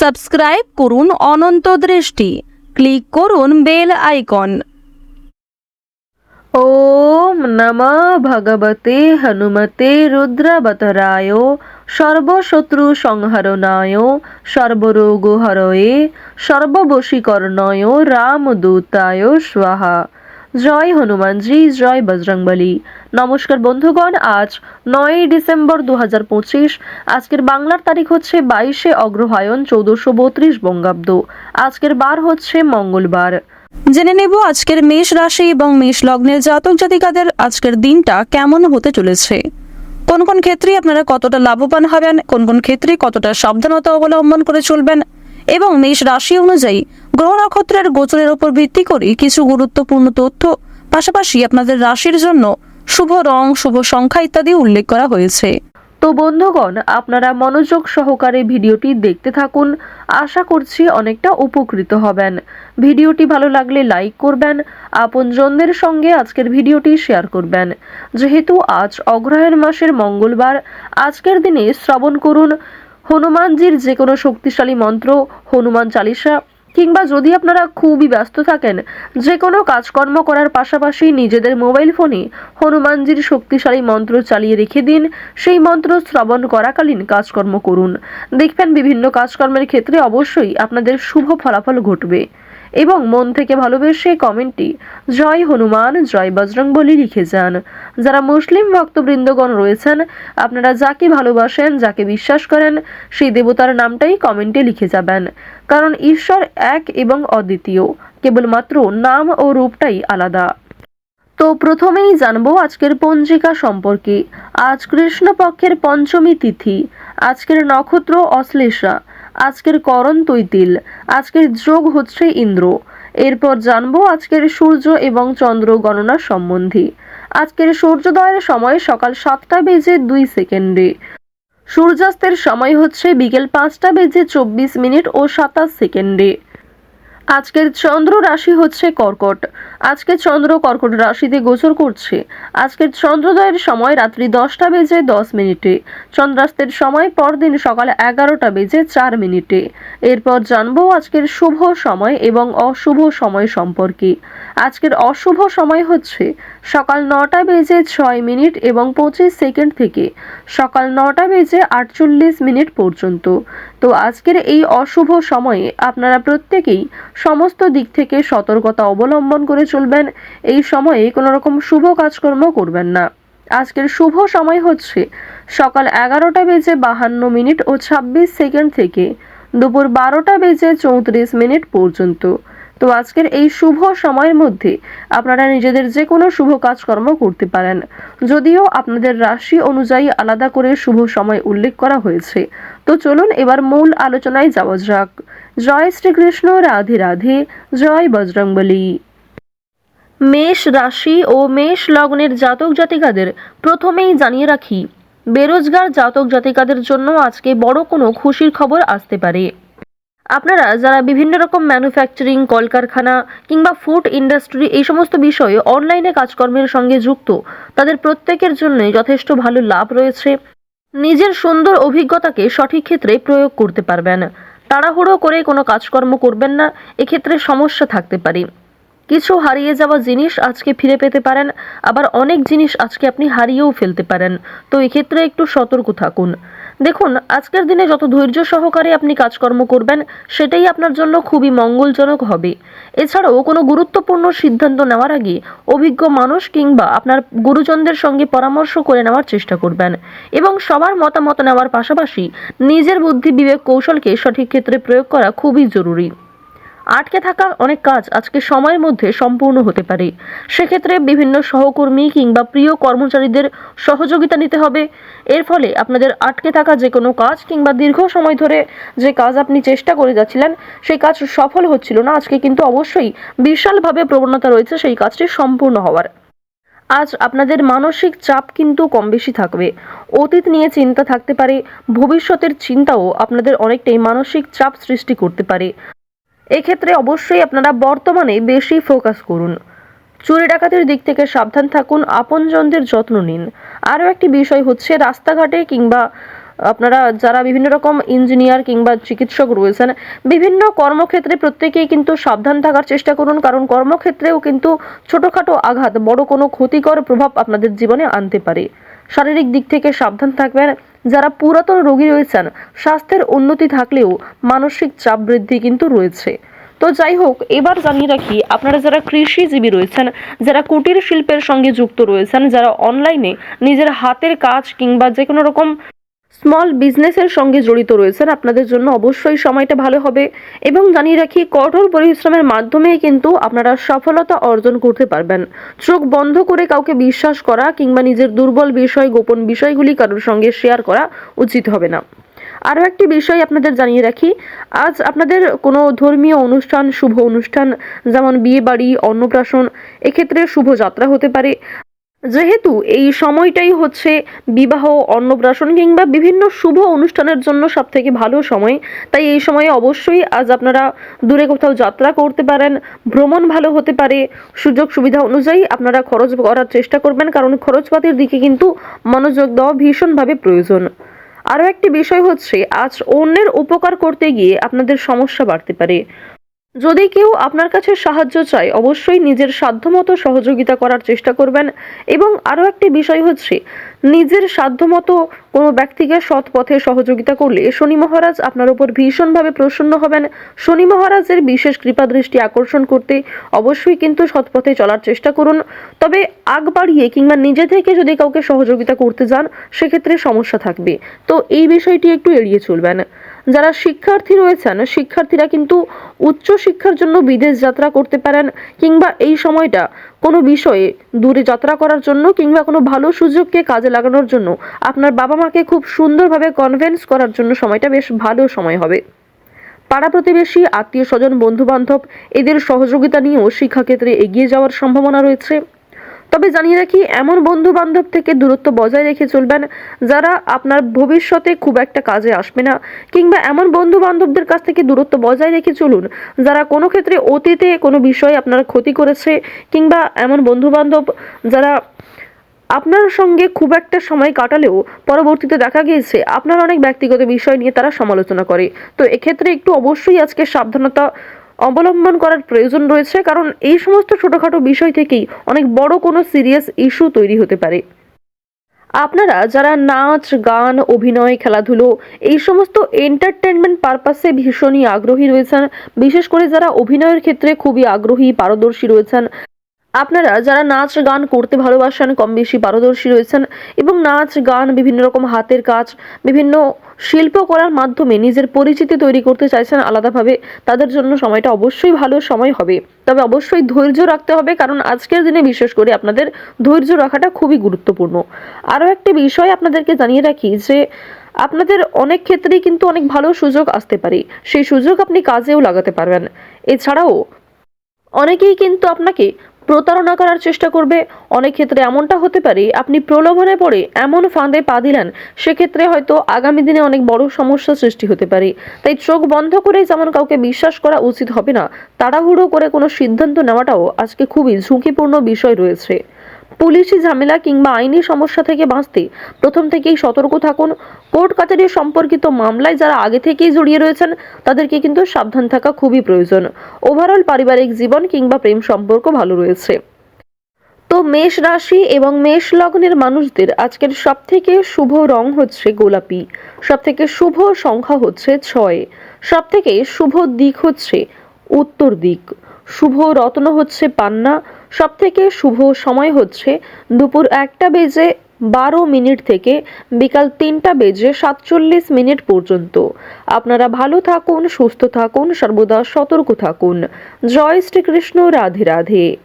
Subscribe করুন অনন্ত দৃষ্টি। Click করুন বেল আইকন। ওম নমঃ ভগবতে হনুমতে রুদ্রবতরায় সর্বশত্রু সংহরণায় সর্বরোগ হরয়ে সর্ববশীকরণয় রামদূতায় স্বাহা। জয় হনুমানজি জয় বজরংবলী নমস্কার বন্ধুগণ, আজ নয়ই ডিসেম্বর দু হাজার পঁচিশ। আজকের বাংলার তারিখ হচ্ছে বাইশে অগ্রহায়ণ চৌদ্দশো বত্রিশ বঙ্গাব্দ। আজকের বার হচ্ছে মঙ্গলবার। জেনে নেব আজকের মেষ রাশি এবং মেষ লগ্নের জাতক জাতিকাদের আজকের দিনটা কেমন হতে চলেছে। কোন কোন ক্ষেত্রে আপনারা কতটা লাভবান হবেন, কোন কোন ক্ষেত্রে কতটা সাবধানতা অবলম্বন করে চলবেন এবং মেষ রাশি অনুযায়ী গ্রহ নক্ষত্রের গোচরের উপর ভিত্তি করে কিছু গুরুত্বপূর্ণ তথ্য, পাশাপাশি আপনাদের রাশির জন্য শুভ রং, শুভ সংখ্যা ইত্যাদি উল্লেখ করা হয়েছে। তো বন্ধুগণ, আপনারা মনোযোগ সহকারে ভিডিওটি দেখতে থাকুন। আশা করছি অনেকটা উপকৃত হবেন। ভিডিওটি ভালো লাগলে লাইক করবেন, আপনজনদের সঙ্গে আজকের ভিডিওটি শেয়ার করবেন। যেহেতু আজ অগ্রহায়ণ মাসের মঙ্গলবার, আজকের দিনে শ্রবণ করুন। হনুমানজির যে কোনো শক্তিশালী মন্ত্র, হনুমান চালিসা কিংবা যদি আপনারা খুবই ব্যস্ত থাকেন যে কোনো কাজকর্ম করার পাশাপাশি নিজেদের মোবাইল ফোনে হনুমানজির শক্তিশালী মন্ত্র চালিয়ে রেখে দিন, সেই মন্ত্র শ্রবণ করাকালীন কাজকর্ম করুন। দেখবেন বিভিন্ন কাজকর্মের ক্ষেত্রে অবশ্যই আপনাদের শুভ ফলাফল ঘটবে। এবং মন থেকে ভালোবেসে কমেন্টটি, জয় হনুমান, জয় বজরং বলি লিখে যান। যারা মুসলিম ভক্তবৃন্দগণ রয়েছেন, আপনারা যাকে ভালোবাসেন, যাকে বিশ্বাস করেন, সেই দেবতার নামটাই কমেন্টে লিখে যাবেন। কারণ ঈশ্বর এক এবং অদ্বিতীয়, কেবলমাত্র নাম ও রূপটাই আলাদা। তো প্রথমেই জানব আজকের পঞ্জিকা সম্পর্কে। আজ কৃষ্ণপক্ষের পঞ্চমী তিথি। আজকের নক্ষত্র অশ্লেষা। আজকের করণ তৈতিল, আজকের যোগ হচ্ছে ইন্দ্র। এরপর জানব আজকের সূর্য এবং চন্দ্র গণনা সম্বন্ধী। আজকের সূর্যোদয়ের সময় সকাল সাতটা বেজে দুই সেকেন্ডে। সূর্যাস্তের সময় হচ্ছে বিকেল পাঁচটা বেজে চব্বিশ মিনিট ও সাতাশ সেকেন্ডে। আজকের চন্দ্র রাশি হচ্ছে কর্কট। আজকে চন্দ্র কর্কট রাশিতে গোচর করছে। আজকের চন্দ্রোদয়ের সময় রাত্রি দশটা বেজে দশ মিনিটে। চন্দ্রাস্তের সময় পরদিন সকাল এগারোটা বেজে চার মিনিটে। এরপর জানব আজকের শুভ সময় এবং অশুভ সময় সম্পর্কে। আজকের অশুভ সময় হচ্ছে সকাল নটা বেজে ছয় মিনিট এবং পঁচিশ সেকেন্ড থেকে সকাল নটা বেজে আটচল্লিশ মিনিট পর্যন্ত। তো আজকের এই অশুভ সময়ে আপনারা প্রত্যেকেই সমস্ত দিক থেকে সতর্কতা অবলম্বন করে চলবেন। এই সময়ে কোনো রকম শুভ কাজকর্ম করবেন না। আজকের শুভ সময় হচ্ছে সকাল এগারোটা বেজে বাহান্ন মিনিট ও ছাব্বিশ সেকেন্ড থেকে দুপুর বারোটা বেজে চৌত্রিশ মিনিট পর্যন্ত। তো আজকের এই শুভ সময়ের মধ্যে আপনারা নিজেদের যে কোনো শুভ কাজকর্ম করতে পারেন। যদিও আপনাদের রাশি অনুযায়ী আলাদা করে শুভ সময় উল্লেখ করা হয়েছে। তো চলুন এবার মূল আলোচনায় যাওয়া যাক। জয় শ্রীকৃষ্ণ, রাধে রাধে, জয় বজরংবলী। মেষ রাশি ও মেষ লগ্নের জাতক জাতিকাদের প্রথমেই জানিয়ে রাখি, বেরোজগার জাতক জাতিকাদের জন্য আজকে বড় কোনো খুশির খবর আসতে পারে। আপনারা যারা বিভিন্ন রকম ম্যানুফ্যাকচারিং কলকারখানা কিংবা ফুড ইন্ডাস্ট্রি এই সমস্ত বিষয়ে অনলাইনে কাজকর্মের সঙ্গে যুক্ত, তাদের প্রত্যেকের জন্য যথেষ্ট ভালো লাভ রয়েছে। নিজের সুন্দর অভিজ্ঞতাকে সঠিক ক্ষেত্রে প্রয়োগ করতে পারবেন। তাড়াহুড়ো করে কোনো কাজকর্ম করবেন না, এক্ষেত্রে সমস্যা থাকতে পারে। কিছু হারিয়ে যাওয়া জিনিস আজকে ফিরে পেতে পারেন, আবার অনেক জিনিস আজকে আপনি হারিয়েও ফেলতে পারেন। তো এক্ষেত্রে একটু সতর্ক থাকুন। দেখুন, আজকের দিনে যত ধৈর্য সহকারে আপনি কাজকর্ম করবেন, সেটাই আপনার জন্য খুবই মঙ্গলজনক হবে। এছাড়াও কোনো গুরুত্বপূর্ণ সিদ্ধান্ত নেওয়ার আগে অভিজ্ঞ মানুষ কিংবা আপনার গুরুজনদের সঙ্গে পরামর্শ করে নেওয়ার চেষ্টা করবেন এবং সবার মতামত নেওয়ার পাশাপাশি নিজের বুদ্ধি বিবেক কৌশলকে সঠিক ক্ষেত্রে প্রয়োগ করা খুবই জরুরি। আটকে থাকা অনেক কাজ আজকে সময়ের মধ্যে সম্পূর্ণ হতে পারে। সেক্ষেত্রে বিভিন্ন সহকর্মী কিংবা প্রিয় কর্মচারীদের সহযোগিতা নিতে হবে। এর ফলে আপনাদের আটকে থাকা যে কোনো কাজ কিংবা দীর্ঘ সময় ধরে যে কাজ আপনি চেষ্টা করে যাচ্ছিলেন, সেই কাজ সফল হচ্ছিল না। আজকে কিন্তু অবশ্যই বিশালভাবে প্রবণতা রয়েছে সেই কাজটি সম্পূর্ণ হওয়ার। আজ আপনাদের মানসিক চাপ কিন্তু কম বেশি থাকবে। অতীত নিয়ে চিন্তা থাকতে পারে, ভবিষ্যতের চিন্তাও আপনাদের অনেকটাই মানসিক চাপ সৃষ্টি করতে পারে। এক্ষেত্রে অবশ্যই আপনারা বর্তমানে বেশি ফোকাস করুন। চুরি ডাকাতির দিক থেকে সাবধান থাকুন, আপনজনদের যত্ন নিন। আরও একটি বিষয় হচ্ছে রাস্তাঘাটে কিংবা আপনারা যারা বিভিন্ন রকম ইঞ্জিনিয়ার কিংবা চিকিৎসক রয়েছেন, বিভিন্ন কর্মক্ষেত্রে প্রত্যেকেই কিন্তু সাবধান থাকার চেষ্টা করুন, কারণ কর্মক্ষেত্রেও কিন্তু ছোটোখাটো আঘাত বড় কোনো ক্ষতিকর প্রভাব আপনাদের জীবনে আনতে পারে। শারীরিক দিক থেকে সাবধান থাকবেন। যারা পুরাতন রোগী রয়েছেন, স্বাস্থ্যের উন্নতি থাকলেও মানসিক চাপ বৃদ্ধি কিন্তু রয়েছে। তো যাই হোক, এবার জানিয়ে রাখি, আপনারা যারা কৃষিজীবী রয়েছেন, যারা কুটির শিল্পের সঙ্গে যুক্ত রয়েছেন, যারা অনলাইনে নিজের হাতের কাজ কিংবা যে কোনো রকম স্মল বিজনেসের সঙ্গে জড়িত রয়েছেন। আপনাদের জন্য অবশ্যই সময়টা ভালো হবে এবং জানিয়ে রাখি, কঠোর পরিশ্রমের মাধ্যমে কিন্তু আপনারা সফলতা অর্জন করতে পারবেন। চোখ বন্ধ করে কাউকে বিশ্বাস করা কিংবা নিজের দুর্বল বিষয়, গোপন বিষয়গুলি কারোর সঙ্গে শেয়ার করা উচিত হবে না। আরও একটি বিষয় আপনাদের জানিয়ে রাখি, আজ আপনাদের কোনো ধর্মীয় অনুষ্ঠান, শুভ অনুষ্ঠান, যেমন বিয়ে বাড়ি, অন্নপ্রাশন, এক্ষেত্রে শুভ যাত্রা হতে পারে। যেহেতু এই সময়টাই হচ্ছে বিবাহ, অন্নপ্রাশন কিংবা বিভিন্ন শুভ অনুষ্ঠানের জন্য সব থেকে ভালো সময়। তাই এই সময়ে অবশ্যই আজ আপনারা দূরে কোথাও যাত্রা করতে পারেন, ভ্রমণ ভালো হতে পারে। সুযোগ সুবিধা অনুযায়ী আপনারা খরচ করার চেষ্টা করবেন, কারণ খরচপাতির দিকে কিন্তু মনোযোগ দেওয়া ভীষণভাবে প্রয়োজন। আরও একটি বিষয় হচ্ছে, আজ অন্যের উপকার করতে গিয়ে আপনাদের সমস্যা বাড়তে পারে। যদি কেউ আপনার কাছে সাহায্য চায়, অবশ্যই নিজের সাধ্যমতো সহযোগিতা করার চেষ্টা করবেন। এবং আরও একটি বিষয় হচ্ছে, নিজের সাধ্যমতো কোনো ব্যক্তিকে সৎ পথে সহযোগিতা করলে শনি মহারাজ আপনার উপর ভীষণভাবে প্রসন্ন হবেন। শনি মহারাজের বিশেষ কৃপা দৃষ্টি আকর্ষণ করতে অবশ্যই কিন্তু সৎ পথে চলার চেষ্টা করুন। তবে আগ বাড়িয়ে কিংবা নিজে থেকে যদি কাউকে সহযোগিতা করতে যান, সেক্ষেত্রে সমস্যা থাকবে। তো এই বিষয়টি একটু এড়িয়ে চলবেন। যারা শিক্ষার্থী রয়েছেন, শিক্ষার্থীরা কিন্তু উচ্চ শিক্ষার জন্য বিদেশ যাত্রা করতে পারেন কিংবা এই সময়টা কোনো বিষয়ে দূরে যাত্রা করার জন্য কিংবা কোনো ভালো সুযোগকে কাজে লাগানোর জন্য আপনার বাবা মাকে খুব সুন্দরভাবে কনভেন্স করার জন্য সময়টা বেশ ভালো সময় হবে। পাড়া প্রতিবেশী, আত্মীয় স্বজন বন্ধু বান্ধব এদের সহযোগিতা নিয়েও শিক্ষাক্ষেত্রে এগিয়ে যাওয়ার সম্ভাবনা রয়েছে। তবে জানিয়ে রাখি, এমন বন্ধু বান্ধব থেকে দূরত্ব বজায় রেখে চলবেন যারা আপনার ভবিষ্যতে খুব একটা কাজে আসবে না। কিংবা এমন বন্ধু বান্ধবদের কাছ থেকে দূরত্ব বজায় রেখে চলুন যারা কোনো ক্ষেত্রে অতীতে কোনো বিষয়ে আপনার ক্ষতি করেছে, কিংবা এমন বন্ধু বান্ধব যারা আপনার সঙ্গে খুব একটা সময় কাটালেও পরবর্তীতে দেখা গিয়েছে, আপনার অনেক ব্যক্তিগত বিষয় নিয়ে তারা সমালোচনা করে। তো এক্ষেত্রে একটু অবশ্যই আজকে সাবধানতা অবলম্বন করার প্রয়োজন রয়েছে, কারণ এই সমস্ত ছোটখাটো বিষয় থেকেই অনেক বড় কোনো সিরিয়াস ইস্যু তৈরি হতে পারে। আপনারা যারা নাচ, গান, অভিনয়, খেলাধুলো এই সমস্ত এন্টারটেনমেন্ট পারপাসে ভীষণই আগ্রহী রয়েছেন, বিশেষ করে যারা অভিনয়ের ক্ষেত্রে খুবই আগ্রহী, পারদর্শী রয়েছেন আপনারা যারা নাচ গান করতে ভালোবাসেন, কম বেশি পারদর্শী রয়েছেন এবং নাচ গান বিভিন্ন রকম হাতের কাজ, বিভিন্ন শিল্প করার মাধ্যমে নিজের পরিচিতি তৈরি করতে চাইছেন আলাদাভাবে, তাদের জন্য সময়টা অবশ্যই ভালো সময় হবে। তবে অবশ্যই ধৈর্য রাখতে হবে, কারণ আজকের দিনে বিশেষ করে আপনাদের ধৈর্য রাখাটা খুবই গুরুত্বপূর্ণ। আরও একটি বিষয় আপনাদেরকে জানিয়ে রাখি যে, আপনাদের অনেক ক্ষেত্রেই কিন্তু অনেক ভালো সুযোগ আসতে পারে। সেই সুযোগ আপনি কাজেও লাগাতে পারবেন। এছাড়াও, অনেকেই কিন্তু আপনাকে প্রতারণা করার চেষ্টা করবে। অনেক ক্ষেত্রে এমনটা হতে পারে, আপনি প্রলোভনে পড়ে এমন ফাঁদে পা দিলেন, সেক্ষেত্রে হয়তো আগামী দিনে অনেক বড় সমস্যা সৃষ্টি হতে পারে। তাই চোখ বন্ধ করে যেমন কাউকে বিশ্বাস করা উচিত হবে না, তাড়াহুড়ো করে কোনো সিদ্ধান্ত নেওয়াটাও আজকে খুবই ঝুঁকিপূর্ণ বিষয় রয়েছে। পুলিশি ঝামেলা কিংবা আইনি সমস্যা থেকে বাঁচতে প্রথম থেকেই সতর্ক থাকুন। কোর্ট কাছারি সম্পর্কিত মামলায় যারা আগে থেকেই জড়িয়ে রয়েছেন, তাদেরকে কিন্তু সাবধান থাকা খুবই প্রয়োজন। ওভারঅল পারিবারিক জীবন কিংবা প্রেম সম্পর্ক ভালো রয়েছে। তো মেষ রাশি এবং মেষ লগ্নের মানুষদের আজকের সব থেকে শুভ রং হচ্ছে গোলাপি। সব থেকে শুভ সংখ্যা হচ্ছে ছয়। সব থেকে শুভ দিক হচ্ছে উত্তর দিক। শুভ রত্ন হচ্ছে পান্না। সব থেকে শুভ সময় হচ্ছে দুপুর একটা বেজে বারো মিনিট থেকে বিকাল তিনটা বেজে সাতচল্লিশ মিনিট পর্যন্ত। আপনারা ভালো থাকুন, সুস্থ থাকুন, সর্বদা সতর্ক থাকুন। জয় শ্রীকৃষ্ণ, রাধে রাধে।